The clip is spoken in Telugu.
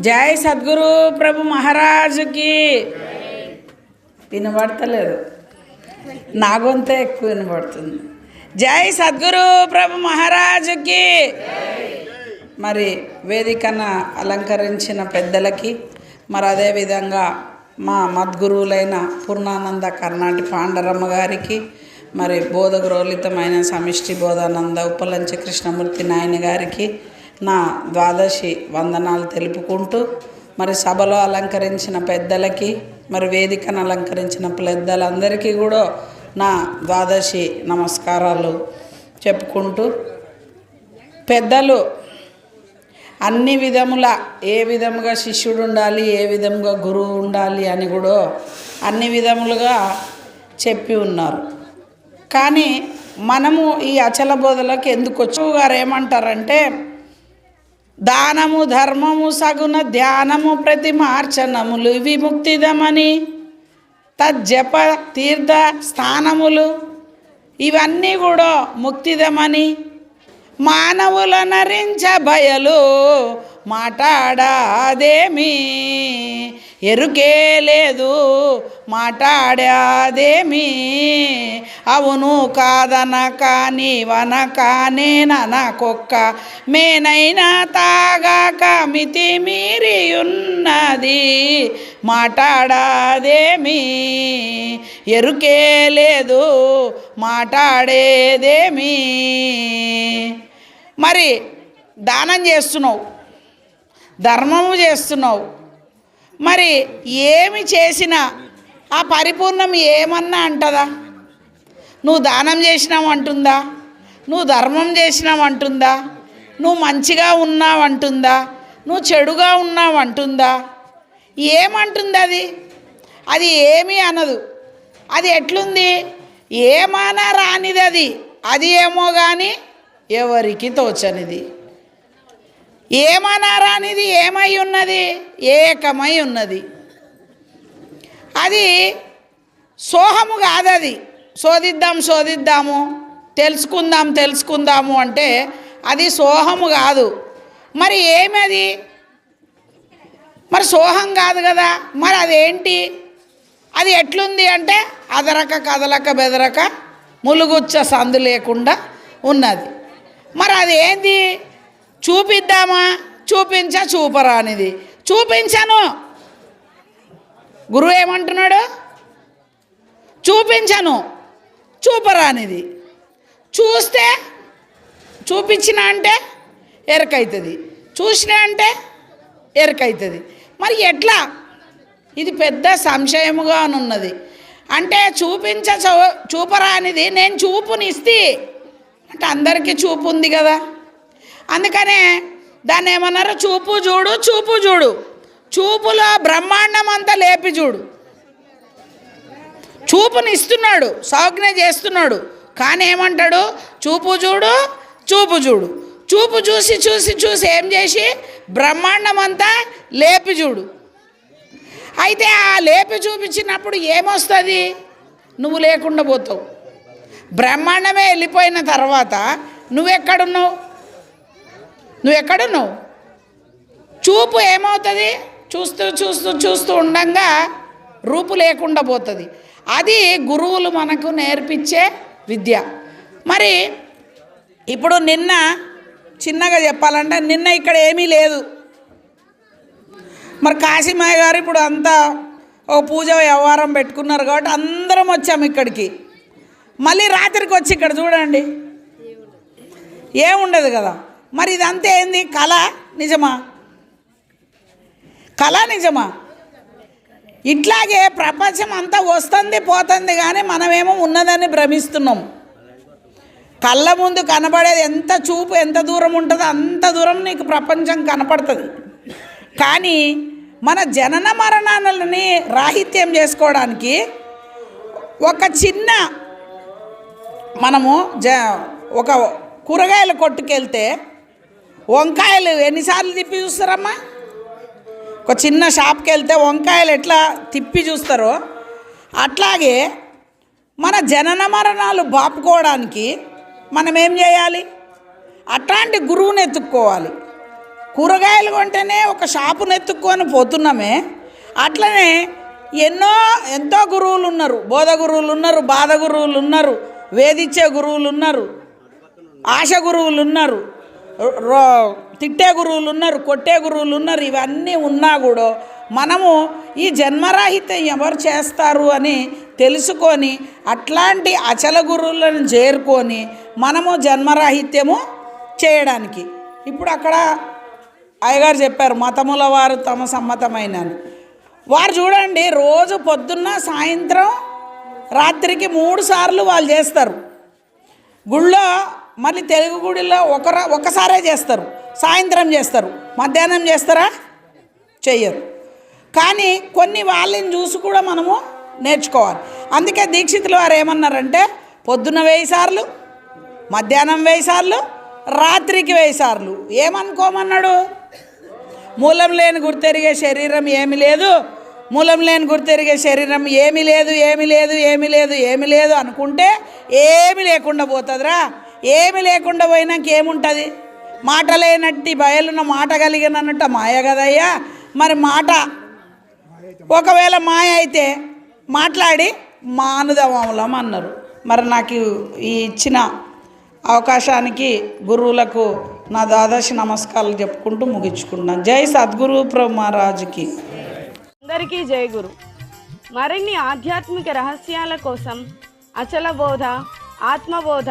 జై సద్గురు ప్రభు మహారాజుకి. వినబడతలేదు. నా గొంతే ఎక్కువ వినబడుతుంది. జై సద్గురు ప్రభు మహారాజుకి. మరి వేదికన అలంకరించిన పెద్దలకి మరి అదేవిధంగా మా మద్గురువులైన పూర్ణానంద కర్ణాటి పాండరమ్మ గారికి మరి బోధగ్రోలితమైన సమిష్టి బోధానంద ఉపలంచ కృష్ణమూర్తి నాయన గారికి నా ద్వాదశి వందనాలు తెలుపుకుంటూ మరి సభలో అలంకరించిన పెద్దలకి మరి వేదికను అలంకరించిన పెద్దలందరికీ కూడా నా ద్వాదశి నమస్కారాలు చెప్పుకుంటూ పెద్దలు అన్ని విధముల ఏ విధముగా శిష్యుడు ఉండాలి ఏ విధముగా గురువు ఉండాలి అని కూడా అన్ని విధములుగా చెప్పి ఉన్నారు. కానీ మనము ఈ అచల బోధలకు ఎందుకు వచ్చి గారు ఏమంటారంటే దానము ధర్మము సగుణ ధ్యానము ప్రతి మార్చనములు ఇవి విముక్తిదమని. తజ్జప తీర్థ స్థానములు ఇవన్నీ కూడా ముక్తిదమని. మానవుల నరించ భయలు మాట్లాడాదేమి ఎరుకే లేదు మాట్లాడాదేమి అవును కాదన కాని వన కుక్క. మేనైనా తాగాక మితి మీరి ఉన్నది మాట్లాడాదేమి ఎరుకే లేదు మాట్లాడేదేమీ మరి దానం చేస్తున్నావు ధర్మము చేస్తున్నావు మరి ఏమి చేసినా ఆ పరిపూర్ణం ఏమన్నా అంటదా? నువ్వు దానం చేసినావు అంటుందా? నువ్వు ధర్మం చేసినావు అంటుందా? నువ్వు మంచిగా ఉన్నావు అంటుందా? నువ్వు చెడుగా ఉన్నావు అంటుందా? ఏమంటుంది అది అది ఏమీ అనదు. అది ఎట్లుంది? ఏమానా రానిది అది అది ఏమో కానీ ఎవరికి తోచనిది. ఏమనారానిది ఏమై ఉన్నది? ఏకమై ఉన్నది. అది సోహము కాదది. శోధిద్దాం శోధిద్దాము. తెలుసుకుందాం తెలుసుకుందాము అంటే అది సోహము కాదు. మరి ఏమది? మరి సోహం కాదు కదా. మరి అదేంటి? అది ఎట్లుంది అంటే అదరక కదలక బెదరక ములుగుచ్చ సందు లేకుండా ఉన్నది. మరి అది ఏంది చూపిద్దామా? చూపించ చూపరానిది చూపించను. గురువు ఏమంటున్నాడు? చూపించను. చూపరానిది చూస్తే చూపించిన అంటే ఎరకైతుంది. చూసిన అంటే ఎరకైతుంది. మరి ఎట్లా? ఇది పెద్ద సంశయముగా ఉన్నది అంటే చూపించ చూపరా అనేది. నేను చూపునిస్తే. అంటే అందరికీ చూపు ఉంది కదా. అందుకనే దాన్ని ఏమన్నారు? చూపు చూడు చూపు చూడు. చూపులో బ్రహ్మాండం అంతా లేపి చూడు. చూపునిస్తున్నాడు సౌజ్ఞ చేస్తున్నాడు. కానీ ఏమంటాడు? చూపు చూడు చూపు చూడు. చూపు చూసి చూసి చూసి ఏం చేసి? బ్రహ్మాండం అంతా లేపి చూడు. అయితే ఆ లేపి చూపించినప్పుడు ఏమొస్తుంది? నువ్వు లేకుండా పోతావు. బ్రహ్మాండమే వెళ్ళిపోయిన తర్వాత నువ్వెక్కడున్నావు? నువ్వు ఎక్కడున్నావు చూపు ఏమవుతుంది? చూస్తూ చూస్తూ చూస్తూ ఉండగా రూపు లేకుండా పోతుంది. అది గురువులు మనకు నేర్పించే విద్య. మరి ఇప్పుడు నిన్న చిన్నగా చెప్పాలంటే నిన్న ఇక్కడ ఏమీ లేదు. మరి కాశీమయ్య గారు ఇప్పుడు అంతా ఓ పూజ వ్యవహారం పెట్టుకున్నారు కాబట్టి అందరం వచ్చాము ఇక్కడికి. మళ్ళీ రాత్రికి వచ్చి ఇక్కడ చూడండి. ఏముండదు కదా? మరి ఇదంతా ఏంది? కళ నిజమా? కళ నిజమా? ఇట్లాగే ప్రపంచం అంతా వస్తుంది పోతుంది కానీ మనమేమో ఉన్నదని భ్రమిస్తున్నాం. కళ్ళ ముందు కనబడేది ఎంత చూపు ఎంత దూరం ఉంటుందో అంత దూరం నీకు ప్రపంచం కనపడుతుంది. కానీ మన జనన మరణాలని రాహిత్యం చేసుకోవడానికి ఒక చిన్న మనము జ ఒక కూరగాయల కొట్టుకెళ్తే వంకాయలు ఎన్నిసార్లు తిప్పి చూస్తారమ్మా? ఒక చిన్న షాప్కి వెళ్తే వంకాయలు ఎట్లా తిప్పి చూస్తారో అట్లాగే మన జనన మరణాలు బాపుకోవడానికి మనం ఏం చేయాలి? అట్లాంటి గురువుని ఎత్తుక్కోవాలి. కూరగాయలు కొంటేనే ఒక షాపును ఎత్తుక్కొని పోతున్నామే అట్లనే ఎన్నో ఎంతో గురువులు ఉన్నారు. బోధ గురువులు ఉన్నారు బాధ గురువులు ఉన్నారు వేధించే గురువులు ఉన్నారు ఆశ గురువులు ఉన్నారు. తిట్టే గురువులు ఉన్నారు కొట్టే గురువులు ఉన్నారు ఇవన్నీ ఉన్నా కూడా మనము ఈ జన్మరాహిత్యం ఎవరు చేస్తారు అని తెలుసుకొని అట్లాంటి అచల గురువులను చేరుకొని మనము జన్మరాహిత్యము చేయడానికి. ఇప్పుడు అక్కడ అయ్యగారు చెప్పారు మతముల వారు తమ సమ్మతమైన వారు చూడండి రోజు పొద్దున్న సాయంత్రం రాత్రికి మూడు సార్లు వాళ్ళు చేస్తారు. గుళ్ళో మళ్ళీ తెలుగు గుడిలో ఒకర ఒకసారే చేస్తారు. సాయంత్రం చేస్తారు. మధ్యాహ్నం చేస్తారా? చెయ్యరు. కానీ కొన్ని వాళ్ళని చూసి కూడా మనము నేర్చుకోవాలి. అందుకే దీక్షితులు వారు ఏమన్నారంటే పొద్దున్న వెయ్యి సార్లు మధ్యాహ్నం వెయ్యి సార్లు రాత్రికి వెయ్యి సార్లు. ఏమనుకోమన్నాడు? మూలం లేని గుర్తెరిగే శరీరం ఏమి లేదు. మూలం లేని గుర్తెరిగే శరీరం ఏమీ లేదు ఏమీ లేదు ఏమీ లేదు ఏమీ లేదు అనుకుంటే ఏమీ లేకుండా పోతుందిరా. ఏమి లేకుండా పోయినాక ఏముంటుంది? మాట లేనట్టి బయలున్న మాట కలిగినట్టు మాయ కదయ్యా? మరి మాట? ఒకవేళ మాయ అయితే మాట్లాడి మానుదవములం అన్నారు. మరి నాకు ఈ ఇచ్చిన అవకాశానికి గురువులకు నా దాదాసి నమస్కారాలు చెప్పుకుంటూ ముగించుకుంటున్నాను జై సద్గురు ప్రభు మహారాజుకి అందరికీ జై గురు. మరిన్ని ఆధ్యాత్మిక రహస్యాల కోసం అచల బోధ ఆత్మబోధ